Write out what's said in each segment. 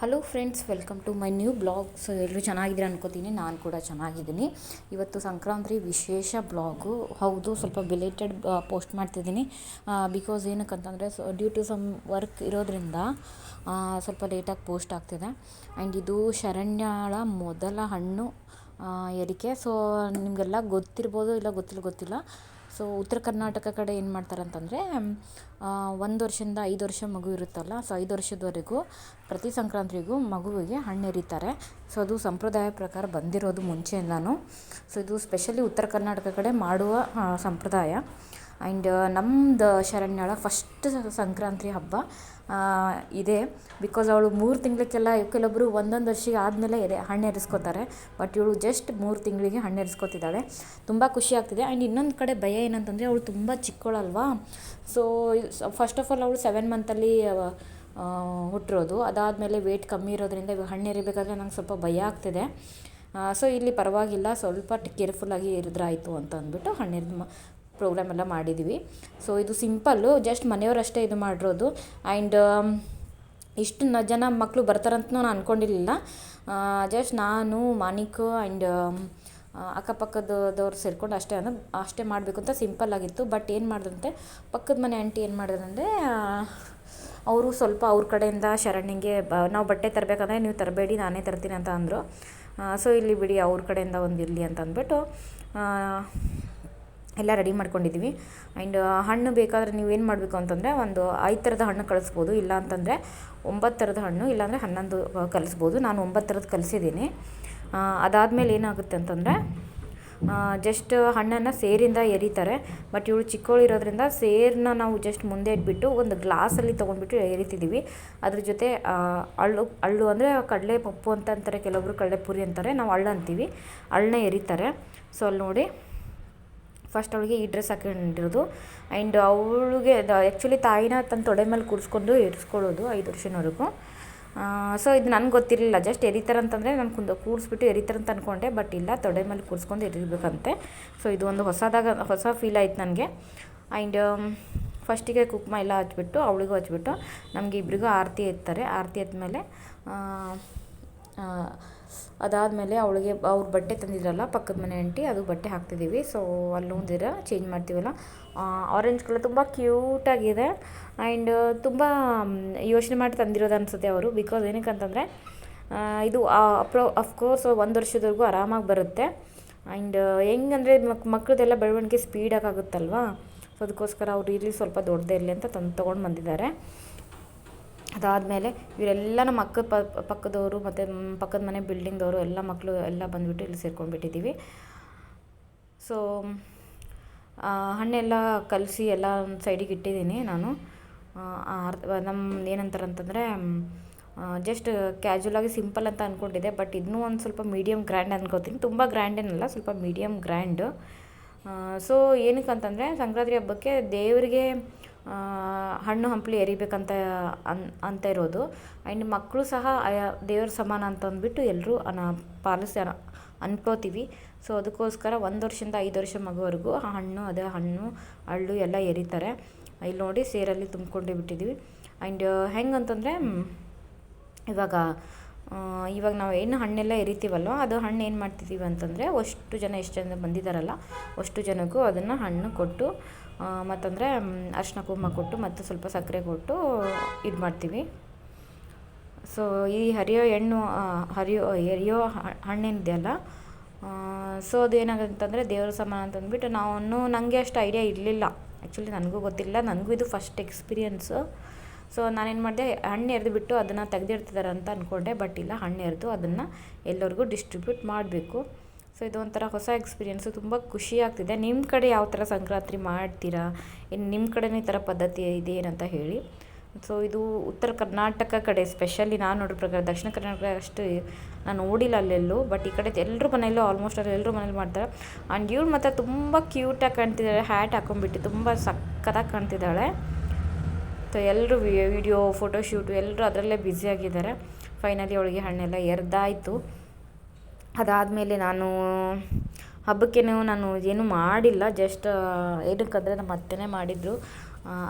Hello friends welcome to my new blog so ಎಲ್ಲರೂ ಚೆನ್ನಾಗಿದ್ದೀರ ಅನ್ಕೋತೀನಿ. ನಾನು ಕೂಡ ಚೆನ್ನಾಗಿದ್ದೀನಿ. ಇವತ್ತು ಸಂಕ್ರಾಂತಿ ವಿಶೇಷ ಬ್ಲಾಗು ಹೌದು, ಸ್ವಲ್ಪ ಬಿಲೇಟೆಡ್ ಪೋಸ್ಟ್ ಮಾಡ್ತಿದ್ದೀನಿ. Because ಏನಕ್ಕಂತಂದರೆ, so due to some work ಇರೋದ್ರಿಂದ ಸ್ವಲ್ಪ ಲೇಟಾಗಿ ಪೋಸ್ಟ್ ಆಗ್ತಿದೆ. ಆ್ಯಂಡ್ ಇದು ಶರಣ್ಯಾಳ ಮೊದಲ ಹಣ್ಣು ಎರಿಕೆ. ಸೊ ನಿಮಗೆಲ್ಲ ಗೊತ್ತಿರ್ಬೋದು ಇಲ್ಲ ಗೊತ್ತಿಲ್ಲ ಗೊತ್ತಿಲ್ಲ. ಸೊ ಉತ್ತರ ಕರ್ನಾಟಕ ಕಡೆ ಏನು ಮಾಡ್ತಾರೆ ಅಂತಂದರೆ ಒಂದು ವರ್ಷದಿಂದ ಐದು ವರ್ಷ ಮಗು ಇರುತ್ತಲ್ಲ ಸೊ ಐದು ವರ್ಷದವರೆಗೂ ಪ್ರತಿ ಸಂಕ್ರಾಂತಿಗೂ ಮಗುವಿಗೆ ಹಣ್ಣು ಎರಿತಾರೆ ಸೊ ಅದು ಸಂಪ್ರದಾಯ ಪ್ರಕಾರ ಬಂದಿರೋದು ಮುಂಚೆಯಿಂದನೂ. ಸೊ ಇದು ಸ್ಪೆಷಲಿ ಉತ್ತರ ಕರ್ನಾಟಕ ಕಡೆ ಮಾಡುವ ಸಂಪ್ರದಾಯ. ಆ್ಯಂಡ್ ನಮ್ಮದು ಶರಣ್ಯಾಳ ಫಸ್ಟ್ ಸಂಕ್ರಾಂತಿ ಹಬ್ಬ ಇದೆ. ಬಿಕಾಸ್ ಅವಳು ಮೂರು ತಿಂಗಳಿಗೆಲ್ಲ ಕೆಲವೊಬ್ಬರು ಒಂದೊಂದು ವರ್ಷಕ್ಕೆ ಆದಮೇಲೆ ಎದೆ ಹಣ್ಣು ಎರಿಸ್ಕೋತಾರೆ. ಬಟ್ ಇವಳು ಜಸ್ಟ್ ಮೂರು ತಿಂಗಳಿಗೆ ಹಣ್ಣು ಎರಿಸ್ಕೋತಿದ್ದಾಳೆ. ತುಂಬ ಖುಷಿ ಆಗ್ತಿದೆ. ಆ್ಯಂಡ್ ಇನ್ನೊಂದು ಕಡೆ ಭಯ ಏನಂತಂದರೆ ಅವಳು ತುಂಬ ಚಿಕ್ಕವಳಲ್ವಾ ಸೊ ಫಸ್ಟ್ ಆಫ್ ಆಲ್ ಅವಳು ಸೆವೆನ್ ಮಂತಲ್ಲಿ ಹುಟ್ಟಿರೋದು ಅದಾದಮೇಲೆ ವೆಯ್ಟ್ ಕಮ್ಮಿ ಇರೋದ್ರಿಂದ ಇವಾಗ ಹಣ್ಣು ಎರಿಬೇಕಾದ್ರೆ ನಂಗೆ ಸ್ವಲ್ಪ ಭಯ ಆಗ್ತಿದೆ. ಸೊ ಇಲ್ಲಿ ಪರವಾಗಿಲ್ಲ. ಸ್ವಲ್ಪ ಕೇರ್ಫುಲ್ಲಾಗಿ ಇರಿದ್ರಾಯಿತು ಅಂತ ಅಂದ್ಬಿಟ್ಟು ಹಣ್ಣೆರೆದು ಪ್ರೋಗ್ರಾಮ್ ಎಲ್ಲ ಮಾಡಿದ್ದೀವಿ ಸೊ ಇದು ಸಿಂಪಲ್ಲು ಜಸ್ಟ್ ಮನೆಯವರಷ್ಟೇ ಇದು ಮಾಡಿರೋದು. ಆ್ಯಂಡ್ ಇಷ್ಟು ನ ಜನ ಮಕ್ಕಳು ಬರ್ತಾರಂತನೂ ನಾನು ಅಂದ್ಕೊಂಡಿರಲಿಲ್ಲ ಜಸ್ಟ್ ನಾನು ಮಾನಿಕ್ ಆ್ಯಂಡ್ ಅಕ್ಕಪಕ್ಕದವ್ರು ಸೇರ್ಕೊಂಡು ಅಷ್ಟೇ ಅಂದ್ರೆ ಅಷ್ಟೇ ಮಾಡಬೇಕು ಅಂತ ಸಿಂಪಲ್ ಆಗಿತ್ತು. ಬಟ್ ಏನು ಮಾಡಿದ್ರಂತೆ, ಪಕ್ಕದ ಮನೆ ಆಂಟಿ ಏನು ಮಾಡಿದ್ರಂದರೆ ಅವರು ಸ್ವಲ್ಪ ಅವ್ರ ಕಡೆಯಿಂದ ಶರಣ್ಯಂಗೆ ಬ, ನಾವು ಬಟ್ಟೆ ತರಬೇಕಂದ್ರೆ ನೀವು ತರಬೇಡಿ, ನಾನೇ ತರ್ತೀನಿ ಅಂತ ಅಂದರು. ಸೊ ಇಲ್ಲಿ ಬಿಡಿ ಅವ್ರ ಕಡೆಯಿಂದ ಒಂದು ಇರಲಿ ಅಂತ ಅಂದ್ಬಿಟ್ಟು ಎಲ್ಲ ರೆಡಿ ಮಾಡ್ಕೊಂಡಿದ್ದೀವಿ ಆ್ಯಂಡ್ ಹಣ್ಣು ಬೇಕಾದರೆ ಏನು ಮಾಡಬೇಕು ಅಂತಂದರೆ ಒಂದು ಐದು ಥರದ ಹಣ್ಣು ಕಳಿಸ್ಬೋದು. ಇಲ್ಲ ಅಂತಂದರೆ ಒಂಬತ್ತು ಥರದ ಹಣ್ಣು ಇಲ್ಲಾಂದರೆ ಹನ್ನೊಂದು ಕಲಿಸ್ಬೋದು ನಾನು ಒಂಬತ್ತು ಥರದ್ದು ಕಲಿಸಿದ್ದೀನಿ ಅದಾದಮೇಲೆ ಏನಾಗುತ್ತೆ ಅಂತಂದರೆ ಜಸ್ಟ್ ಹಣ್ಣನ್ನು ಸೇರಿಂದ ಎರಿತಾರೆ. ಬಟ್ ಇವಳು ಚಿಕ್ಕವಳಿರೋದ್ರಿಂದ ಸೇರನ್ನ ನಾವು ಜಸ್ಟ್ ಮುಂದೆ ಇಟ್ಬಿಟ್ಟು ಒಂದು ಗ್ಲಾಸಲ್ಲಿ ತೊಗೊಂಡ್ಬಿಟ್ಟು ಎರಿತಿದ್ದೀವಿ ಅದ್ರ ಜೊತೆ ಅಳ್ಳು ಅಳ್ಳು ಅಂದರೆ ಕಡಲೆ ಪಪ್ಪು ಅಂತ ಅಂತಾರೆ. ಕೆಲವೊಬ್ರು ಕಡಲೆ ಪುರಿ ಅಂತಾರೆ. ನಾವು ಅಳ್ಳು ಅಂತೀವಿ. ಅಳ್ಳನ್ನ ಎರಿತಾರೆ. ಸೊ ಅಲ್ಲಿ ನೋಡಿ. ಫಸ್ಟ್ ಅವಳಿಗೆ ಈ ಡ್ರೆಸ್ ಹಾಕೊಂಡಿರೋದು. ಆ್ಯಂಡ್ ಅವಳಿಗೆ ಆ್ಯಕ್ಚುಲಿ ತಾಯಿನ ತನ್ನ ತೊಡೆ ಮೇಲೆ ಕೂರಿಸ್ಕೊಂಡು ಎರಿಸ್ಕೊಳ್ಳೋದು ಐದು ವರ್ಷನವರೆಗೂ. ಸೊ ಇದು ನನಗೆ ಗೊತ್ತಿರಲಿಲ್ಲ. ಜಸ್ಟ್ ಎರಿತಾರಂತಂದರೆ ನಾನು ಕುಂದ, ಕೂರಿಸ್ಬಿಟ್ಟು ಅಂತ ಅಂದ್ಕೊಂಡೆ ಬಟ್ ಇಲ್ಲ, ತೊಡೆ ಮೇಲೆ ಕೂರಿಸ್ಕೊಂಡು ಎರಿಬೇಕಂತೆ ಸೊ ಇದು ಒಂದು ಹೊಸದಾಗ, ಹೊಸ ಫೀಲ್ ಆಯ್ತು ನನಗೆ. ಆ್ಯಂಡ್ ಫಸ್ಟಿಗೆ ಕುಕ್ಮ ಎಲ್ಲ ಹಚ್ಬಿಟ್ಟು, ಅವಳಿಗೂ ಹಚ್ಬಿಟ್ಟು, ನಮಗೆ ಇಬ್ಬರಿಗೂ ಆರತಿ ಎತ್ತಾರೆ. ಆರತಿ ಎದ್ಮೇಲೆ ಅದಾದಮೇಲೆ ಅವಳಿಗೆ, ಅವ್ರ ಬಟ್ಟೆ ತಂದಿದ್ರಲ್ಲ ಪಕ್ಕದ ಮನೆ ಆಂಟಿ, ಅದು ಬಟ್ಟೆ ಹಾಕ್ತಿದ್ದೀವಿ. ಸೊ ಅಲ್ಲೊಂದಿರ ಚೇಂಜ್ ಮಾಡ್ತೀವಲ್ಲ? ಆರೆಂಜ್ ಕಲರ್ ತುಂಬ ಕ್ಯೂಟಾಗಿದೆ ಆ್ಯಂಡ್ ತುಂಬ ಯೋಚನೆ ಮಾಡಿ ತಂದಿರೋದು ಅನಿಸುತ್ತೆ ಅವರು. ಬಿಕಾಸ್ ಏನಕ್ಕೆ ಅಂತಂದರೆ ಇದು ಅಪ್ರೋ ಅಫ್ಕೋರ್ಸ್ ಒಂದು ವರ್ಷದವರೆಗೂ ಆರಾಮಾಗಿ ಬರುತ್ತೆ. ಆ್ಯಂಡ್ ಹೆಂಗಂದರೆ, ಮಕ್ ಮಕ್ಕಳದೆಲ್ಲ ಬೆಳವಣಿಗೆ ಸ್ಪೀಡಾಗಿ ಆಗುತ್ತಲ್ವಾ? ಸೊ ಅದಕ್ಕೋಸ್ಕರ ಅವ್ರು ಇರಲಿ ಸ್ವಲ್ಪ ದೊಡ್ಡದೇ ಇರಲಿ ಅಂತ ತಂದು ತೊಗೊಂಡು ಬಂದಿದ್ದಾರೆ. ಅದಾದಮೇಲೆ ಇವರೆಲ್ಲ ನಮ್ಮ ಅಕ್ಕ ಪಕ್ಕದವರು ಮತ್ತು ಪಕ್ಕದ ಮನೆ ಬಿಲ್ಡಿಂಗ್ದವರು ಎಲ್ಲ ಮಕ್ಕಳು ಎಲ್ಲ ಬಂದುಬಿಟ್ಟು ಇಲ್ಲಿ ಸೇರ್ಕೊಂಡ್ಬಿಟ್ಟಿದ್ದೀವಿ. ಸೊ ಹಣ್ಣೆಲ್ಲ ಕಲಸಿ ಎಲ್ಲ ಒಂದು ಸೈಡಿಗೆ ಇಟ್ಟಿದ್ದೀನಿ ನಾನು. ನಮ್ಮ ಏನಂತಾರೆ ಅಂತಂದರೆ ಜಸ್ಟ್ ಕ್ಯಾಜುವಲಾಗಿ ಸಿಂಪಲ್ ಅಂತ ಅಂದ್ಕೊಂಡಿದ್ದೆ ಬಟ್ ಇನ್ನೂ ಒಂದು ಸ್ವಲ್ಪ ಮೀಡಿಯಮ್ ಗ್ರ್ಯಾಂಡ್ ಅನ್ಕೋತೀನಿ. ತುಂಬ ಗ್ರ್ಯಾಂಡ್ ಏನಲ್ಲ, ಸ್ವಲ್ಪ ಮೀಡಿಯಮ್ ಗ್ರ್ಯಾಂಡ್ ಸೊ ಏನಕ್ಕೆ ಅಂತಂದರೆ ಸಂಕ್ರಾಂತಿ ಹಬ್ಬಕ್ಕೆ ದೇವರಿಗೆ ಹಣ್ಣು ಹಂಪಲು ಎರಿಬೇಕಂತ ಅನ್, ಅಂತ ಇರೋದು. ಆ್ಯಂಡ್ ಮಕ್ಕಳು ಸಹ ದೇವ್ರ ಸಮಾನ ಅಂತ ಅಂದ್ಬಿಟ್ಟು ಎಲ್ಲರೂ ಅನ ಪಾಲಿಸಿ ಅನ ಅನ್ಕೋತೀವಿ. ಸೊ ಅದಕ್ಕೋಸ್ಕರ ಒಂದು ವರ್ಷದಿಂದ ಐದು ವರ್ಷ ಮಗುವರೆಗೂ ಆ ಹಣ್ಣು, ಅದೇ ಹಣ್ಣು, ಹಳ್ಳು ಎಲ್ಲ ಎರಿತಾರೆ. ಇಲ್ಲಿ ನೋಡಿ ಸೇರಲ್ಲಿ ತುಂಬ್ಕೊಂಡೇ ಬಿಟ್ಟಿದ್ದೀವಿ ಆ್ಯಂಡ್ ಹೆಂಗಂತಂದರೆ ಇವಾಗ ಇವಾಗ ನಾವು ಏನು ಹಣ್ಣೆಲ್ಲ ಎರಿತೀವಲ್ವ, ಅದು ಹಣ್ಣು ಏನು ಮಾಡ್ತಿದ್ದೀವಿ ಅಂತಂದರೆ, ಅಷ್ಟು ಜನ ಎಷ್ಟು ಜನ ಬಂದಿದ್ದಾರಲ್ಲ ಅಷ್ಟು ಜನಕ್ಕೂ ಅದನ್ನು ಹಣ್ಣು ಕೊಟ್ಟು ಮತ್ತಂದರೆ ಅರಿಶಿನ ಕುಂಕುಮ ಕೊಟ್ಟು ಮತ್ತು ಸ್ವಲ್ಪ ಸಕ್ಕರೆ ಕೊಟ್ಟು ಇದು ಮಾಡ್ತೀವಿ. ಸೊ ಈ ಹರಿಯೋ ಹೆಣ್ಣು ಹರಿಯೋ, ಎರಿಯೋ ಹಣ್ಣೇನಿದೆಯಲ್ಲ ಸೊ ಅದು ಏನಾಗುತ್ತೆ ದೇವ್ರ ಸಮಾನ ಅಂತ ಅಂದ್ಬಿಟ್ಟು ನಾವು ನನಗೆ ಅಷ್ಟು ಐಡಿಯಾ ಇರಲಿಲ್ಲ. ಆ್ಯಕ್ಚುಲಿ ನನಗೂ ಗೊತ್ತಿಲ್ಲ ನನಗೂ ಇದು ಫಸ್ಟ್ ಎಕ್ಸ್ಪೀರಿಯನ್ಸು ಸೊ ನಾನೇನು ಮಾಡಿದೆ, ಹಣ್ಣು ಎರೆದು ಅದನ್ನು ತೆಗೆದಿಡ್ತಿದ್ದಾರೆ ಅಂತ ಅಂದ್ಕೊಂಡೆ ಬಟ್ ಇಲ್ಲ, ಹಣ್ಣು ಎರೆದು ಅದನ್ನು ಎಲ್ಲರಿಗೂ ಡಿಸ್ಟ್ರಿಬ್ಯೂಟ್ ಮಾಡಬೇಕು. ಸೊ ಇದು ಒಂಥರ ಹೊಸ ಎಕ್ಸ್ಪೀರಿಯೆನ್ಸು ತುಂಬ ಖುಷಿ ಆಗ್ತಿದೆ. ನಿಮ್ಮ ಕಡೆ ಯಾವ ಥರ ಸಂಕ್ರಾಂತಿ ಮಾಡ್ತೀರಾ? ಇನ್ನು ನಿಮ್ಮ ಕಡೆನೇ ಈ ಥರ ಪದ್ಧತಿ ಇದೆ ಏನಂತ ಹೇಳಿ. ಸೊ ಇದು ಉತ್ತರ ಕರ್ನಾಟಕ ಕಡೆ ಸ್ಪೆಷಲಿ ನಾನು ನೋಡೋ ಪ್ರಕಾರ, ದಕ್ಷಿಣ ಕರ್ನಾಟಕ ಅಷ್ಟು ನಾನು ನೋಡಿಲ್ಲ ಅಲ್ಲೆಲ್ಲೂ ಬಟ್ ಈ ಕಡೆ ಎಲ್ಲರೂ ಮನೆಯಲ್ಲೂ ಆಲ್ಮೋಸ್ಟ್ ಅಲ್ಲಿ ಎಲ್ಲರೂ ಮನೇಲಿ ಮಾಡ್ತಾರೆ. ಆ್ಯಂಡ್ ಇವಳು ಮಾತ್ರ ತುಂಬ ಕ್ಯೂಟಾಗಿ ಕಾಣ್ತಿದ್ದಾಳೆ ಹ್ಯಾಟ್ ಹಾಕೊಂಡ್ಬಿಟ್ಟು ತುಂಬ ಸಕ್ಕತ್ತಾಗಿ ಕಾಣ್ತಿದ್ದಾಳೆ. ಸೊ ಎಲ್ಲರೂ ವಿಡಿಯೋ ಫೋಟೋಶೂಟು ಎಲ್ಲರೂ ಅದರಲ್ಲೇ ಬ್ಯುಸಿಯಾಗಿದ್ದಾರೆ ಫೈನಲಿ ಅವಳಿಗೆ ಹಣ್ಣೆಲ್ಲ ಎರ್ದಾಯಿತು. ಅದಾದಮೇಲೆ ನಾನು ಹಬ್ಬಕ್ಕೇನು ನಾನು ಏನೂ ಮಾಡಿಲ್ಲ ಜಸ್ಟ್ ಏನಕ್ಕಂದರೆ ನಮ್ಮ ಅತ್ತೆನೇ ಮಾಡಿದರು.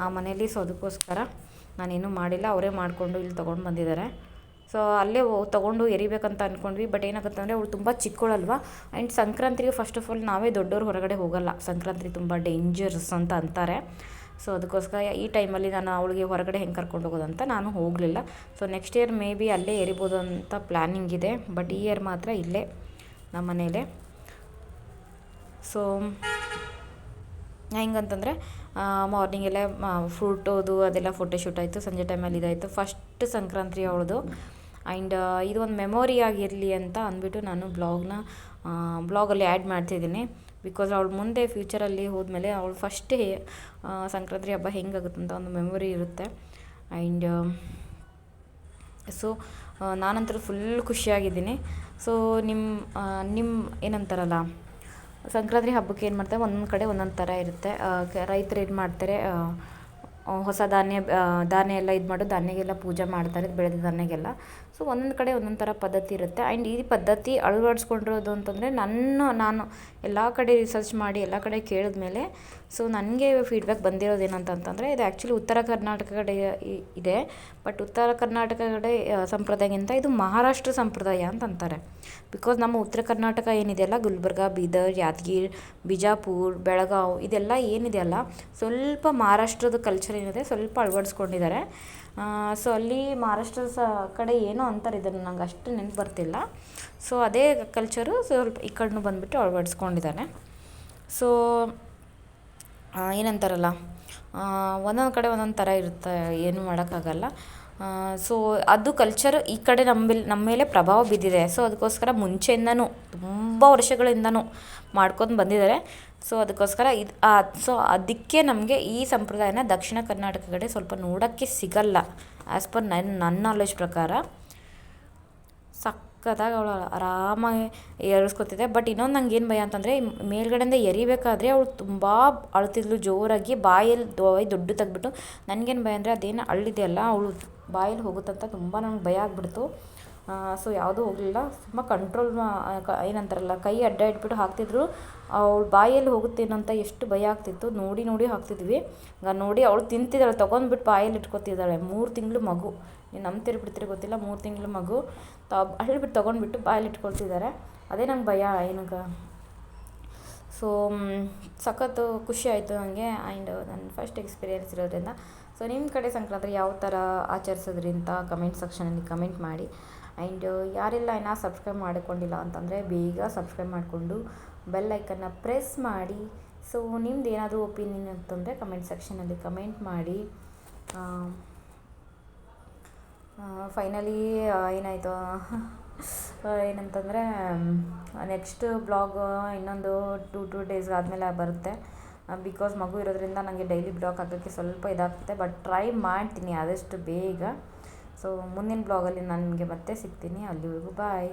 ಆ ಮನೇಲಿ ಸೊ ಅದಕ್ಕೋಸ್ಕರ ನಾನೇನು ಮಾಡಿಲ್ಲ, ಅವರೇ ಮಾಡಿಕೊಂಡು ಇಲ್ಲಿ ತೊಗೊಂಡು ಬಂದಿದ್ದಾರೆ. ಸೊ ಅಲ್ಲೇ ತೊಗೊಂಡು ಎರಿಬೇಕಂತ ಅಂದ್ಕೊಂಡ್ವಿ ಬಟ್ ಏನಾಗುತ್ತೆ ಅಂದರೆ ಅವಳು ತುಂಬ ಚಿಕ್ಕವಳಲ್ವ ಆ್ಯಂಡ್ ಸಂಕ್ರಾಂತಿಗೆ ಫಸ್ಟ್ ಆಫ್ ಆಲ್ ನಾವೇ ದೊಡ್ಡವ್ರು ಹೊರಗಡೆ ಹೋಗಲ್ಲ. ಸಂಕ್ರಾಂತಿ ತುಂಬ ಡೇಂಜರಸ್ ಅಂತ ಅಂತಾರೆ. ಸೊ ಅದಕ್ಕೋಸ್ಕರ ಈ ಟೈಮಲ್ಲಿ ನಾನು ಅವಳಿಗೆ ಹೊರಗಡೆ ಹೆಂಗೆ ಕರ್ಕೊಂಡು ಹೋಗೋದಂತ ನಾನು ಹೋಗಲಿಲ್ಲ. So next year maybe ಅಲ್ಲೇ ಏರಿಬೋದು ಅಂತ ಪ್ಲ್ಯಾನಿಂಗ್ ಇದೆ ಬಟ್ ಈ ಇಯರ್ ಮಾತ್ರ ಇಲ್ಲೇ ನಮ್ಮ ಮನೇಲೆ. ಸೊ ಹೆಂಗಂತಂದರೆ ಮಾರ್ನಿಂಗೆಲ್ಲ ಫ್ರೂಟೋದು ಅದೆಲ್ಲ ಫೋಟೋಶೂಟ್ ಆಯಿತು, ಸಂಜೆ ಟೈಮಲ್ಲಿ ಇದಾಯಿತು. ಫಸ್ಟ್ ಸಂಕ್ರಾಂತಿ ಅವಳದು. ಆ್ಯಂಡ್ ಇದು ಒಂದು ಮೆಮೊರಿ ಆಗಿರಲಿ ಅಂತ ಅಂದ್ಬಿಟ್ಟು ನಾನು ಬ್ಲಾಗ್ನ ಬ್ಲಾಗಲ್ಲಿ ಆ್ಯಡ್ ಮಾಡ್ತಿದ್ದೀನಿ. ಬಿಕಾಸ್ ಅವಳು ಮುಂದೆ ಫ್ಯೂಚರಲ್ಲಿ ಹೋದ್ಮೇಲೆ ಅವಳು ಫಸ್ಟ್ ಸಂಕ್ರಾಂತಿ ಹಬ್ಬ ಹೆಂಗಾಗುತ್ತೆ ಅಂತ ಒಂದು ಮೆಮೊರಿ ಇರುತ್ತೆ. ಆ್ಯಂಡ್ ಸೊ ನಾನಂತೂ ಫುಲ್ ಖುಷಿಯಾಗಿದ್ದೀನಿ. ಸೊ ನಿಮ್ಮ ನಿಮ್ಮ ಏನಂತಾರಲ್ಲ, ಸಂಕ್ರಾಂತಿ ಹಬ್ಬಕ್ಕೆ ಏನು ಮಾಡ್ತಾರೆ? ಒಂದೊಂದು ಕಡೆ ಒಂದೊಂದು ಥರ ಇರುತ್ತೆ. ರೈತರು ಏನು ಮಾಡ್ತಾರೆ? ಹೊಸ ಧಾನ್ಯ ಧಾನ್ಯ ಎಲ್ಲ ಇದು ಮಾಡೋದು ಧಾನ್ಯಗೆಲ್ಲ ಪೂಜೆ ಮಾಡ್ತಾರೆ, ಬೆಳೆದ ಧಾನ್ಯಗೆಲ್ಲ. ಸೊ ಒಂದೊಂದು ಕಡೆ ಒಂದೊಂದು ಥರ ಪದ್ಧತಿ ಇರುತ್ತೆ. ಆ್ಯಂಡ್ ಈ ಪದ್ಧತಿ ಅಳವಡಿಸ್ಕೊಂಡಿರೋದು ಅಂತಂದರೆ ನನ್ನ, ನಾನು ಎಲ್ಲ ಕಡೆ ರಿಸರ್ಚ್ ಮಾಡಿ, ಎಲ್ಲ ಕಡೆ ಕೇಳಿದ್ಮೇಲೆ ಸೊ ನನಗೆ ಫೀಡ್ಬ್ಯಾಕ್ ಬಂದಿರೋದು ಏನಂತಂತಂದರೆ, ಇದು ಆ್ಯಕ್ಚುಲಿ ಉತ್ತರ ಕರ್ನಾಟಕ ಕಡೆ ಇದೆ. ಬಟ್ ಉತ್ತರ ಕರ್ನಾಟಕ ಕಡೆ ಸಂಪ್ರದಾಯಕ್ಕಿಂತ ಇದು ಮಹಾರಾಷ್ಟ್ರ ಸಂಪ್ರದಾಯ ಅಂತ ಅಂತಾರೆ. ಬಿಕಾಸ್ ನಮ್ಮ ಉತ್ತರ ಕರ್ನಾಟಕ ಏನಿದೆಯಲ್ಲ ಗುಲ್ಬರ್ಗ, ಬೀದರ್, ಯಾದಗಿರಿ, ಬಿಜಾಪುರ್, ಬೆಳಗಾವ್, ಇದೆಲ್ಲ ಏನಿದೆಯಲ್ಲ ಸ್ವಲ್ಪ ಮಹಾರಾಷ್ಟ್ರದ ಕಲ್ಚರ್ ಏನಿದೆ ಸ್ವಲ್ಪ ಅಳವಡಿಸ್ಕೊಂಡಿದ್ದಾರೆ. ಸೊ ಅಲ್ಲಿ ಮಹಾರಾಷ್ಟ್ರ ಕಡೆ ಏನೋ ಅಂತಾರೆ, ಇದನ್ನು ನಂಗೆ ಅಷ್ಟು ನೆನಪು ಬರ್ತಿಲ್ಲ ಸೊ ಅದೇ ಕಲ್ಚರು ಸ್ವಲ್ಪ ಈ ಕಡೆನೂ ಬಂದುಬಿಟ್ಟು ಅಳವಡಿಸ್ಕೊಂಡಿದ್ದಾರೆ ಸೊ ಏನಂತಾರಲ್ಲ ಒಂದೊಂದು ಕಡೆ ಒಂದೊಂದು ಥರ ಇರುತ್ತೆ, ಏನು ಮಾಡೋಕ್ಕಾಗಲ್ಲ. ಸೊ ಅದು ಕಲ್ಚರ್ ಈ ಕಡೆ ನಮ್ಮಲ್ಲಿ ನಮ್ಮ ಮೇಲೆ ಪ್ರಭಾವ ಬಿದ್ದಿದೆ ಸೊ ಅದಕ್ಕೋಸ್ಕರ ಮುಂಚೆಯಿಂದನೂ, ತುಂಬ ವರ್ಷಗಳಿಂದನೂ ಮಾಡ್ಕೊಂಡು ಬಂದಿದ್ದಾರೆ. ಸೊ ಅದಕ್ಕೋಸ್ಕರ ಇದು ಸೊ ಅದಕ್ಕೆ ನಮಗೆ ಈ ಸಂಪ್ರದಾಯನ ದಕ್ಷಿಣ ಕರ್ನಾಟಕ ಕಡೆ ಸ್ವಲ್ಪ ನೋಡೋಕ್ಕೆ ಸಿಗಲ್ಲ ಆ್ಯಸ್ ಪರ್ ನನ್ನ ನನ್ನ ನಾಲೆಜ್ ಪ್ರಕಾರ. ಸಕ್ಕತ್ತಾಗಿ ಅವಳು ಆರಾಮಾಗಿ ಎರಿಸ್ಕೊತಿದ್ದೆ ಬಟ್ ಇನ್ನೊಂದು ನಂಗೆ ಏನು ಭಯ ಅಂತಂದರೆ ಮೇಲ್ಗಡೆಯಿಂದ ಎರಿಬೇಕಾದ್ರೆ ಅವಳು ತುಂಬ ಅಳ್ತಿದ್ಲು, ಜೋರಾಗಿ ಬಾಯಲ್ಲಿ ಬಾಯಿ ದೊಡ್ಡ ತೆಗ್ದ್ಬಿಟ್ಟು. ನನಗೇನು ಭಯ ಅಂದರೆ ಅದೇನು ಅಳ್ಳಿದೆಯಲ್ಲ ಅವಳು ಬಾಯಲ್ಲಿ ಹೋಗುತ್ತಂತ ತುಂಬ ನಂಗೆ ಭಯ ಆಗಿಬಿಡ್ತು. ಸೊ ಯಾವುದೂ ಹೋಗಲಿಲ್ಲ. ತುಂಬ ಕಂಟ್ರೋಲ್ ಏನಂತಾರಲ್ಲ, ಕೈ ಅಡ್ಡ ಇಟ್ಬಿಟ್ಟು ಹಾಕ್ತಿದ್ರು. ಅವಳು ಬಾಯಲ್ಲಿ ಹೋಗುತ್ತೇನೋ ಅಂತ ಎಷ್ಟು ಭಯ ಆಗ್ತಿತ್ತು. ನೋಡಿ ನೋಡಿ ಹಾಕ್ತಿದ್ವಿ. ನೋಡಿ ಅವಳು ತಿಂತಿದ್ದಾಳೆ, ತೊಗೊಂಡ್ಬಿಟ್ಟು ಬಾಯಲ್ಲಿ ಇಟ್ಕೊತಿದ್ದಾಳೆ. ಮೂರು ತಿಂಗಳು ಮಗು. ನೀವು ನಂಬ್ತಿರಿ ಗೊತ್ತಿಲ್ಲ, ಮೂರು ತಿಂಗಳು ಮಗು. ಅಳ್ಬಿಟ್ಟು ತೊಗೊಂಡ್ಬಿಟ್ಟು ಬಾಯಲ್ಲಿ ಇಟ್ಕೊಳ್ತಿದ್ದಾರೆ. ಅದೇ ನಂಗೆ ಭಯ ಏನಕ್ಕೆ? ಸೊ ಸಖತ್ತು ಖುಷಿ ಆಯಿತು ನನಗೆ ಆ್ಯಂಡ್ ನನ್ನ ಫಸ್ಟ್ ಎಕ್ಸ್ಪೀರಿಯೆನ್ಸ್ ಇರೋದ್ರಿಂದ ಸೊ ನಿಮ್ಮ ಕಡೆ ಸಂಕ್ರಾಂತಿ ಯಾವ ಥರ ಆಚರಿಸಿದ್ರಿ ಅಂತ ಕಮೆಂಟ್ ಸೆಕ್ಷನಲ್ಲಿ ಕಮೆಂಟ್ ಮಾಡಿ. ಆ್ಯಂಡ್ ಯಾರೆಲ್ಲ ಇನ್ನೂ ಸಬ್ಸ್ಕ್ರೈಬ್ ಮಾಡಿಕೊಂಡಿಲ್ಲ ಅಂತಂದರೆ ಬೇಗ ಸಬ್ಸ್ಕ್ರೈಬ್ ಮಾಡಿಕೊಂಡು ಬೆಲ್ ಐಕನ್ನ ಪ್ರೆಸ್ ಮಾಡಿ. ಸೊ ನಿಮ್ದು ಏನಾದರೂ ಒಪಿನಿಯನ್ ಅಂತಂದರೆ ಕಮೆಂಟ್ ಸೆಕ್ಷನಲ್ಲಿ ಕಮೆಂಟ್ ಮಾಡಿ. ಫೈನಲಿ ಏನಾಯಿತು? ಏನಂತಂದರೆ ನೆಕ್ಸ್ಟ್ ಬ್ಲಾಗ್ ಇನ್ನೊಂದು ಟೂ ಟೂ ಡೇಸ್ ಆದಮೇಲೆ ಬರುತ್ತೆ. ಬಿಕಾಸ್ ಮಗು ಇರೋದ್ರಿಂದ ನನಗೆ ಡೈಲಿ ಬ್ಲಾಗ್ ಹಾಕೋಕ್ಕೆ ಸ್ವಲ್ಪ ಇದಾಗ್ತದೆ ಬಟ್ ಟ್ರೈ ಮಾಡ್ತೀನಿ ಆದಷ್ಟು ಬೇಗ. ಸೊ ಮುಂದಿನ ಬ್ಲಾಗಲ್ಲಿ ನಾನು ನಿಮಗೆ ಮತ್ತೆ ಸಿಗ್ತೀನಿ. ಅಲ್ಲಿವರೆಗೂ ಬಾಯ್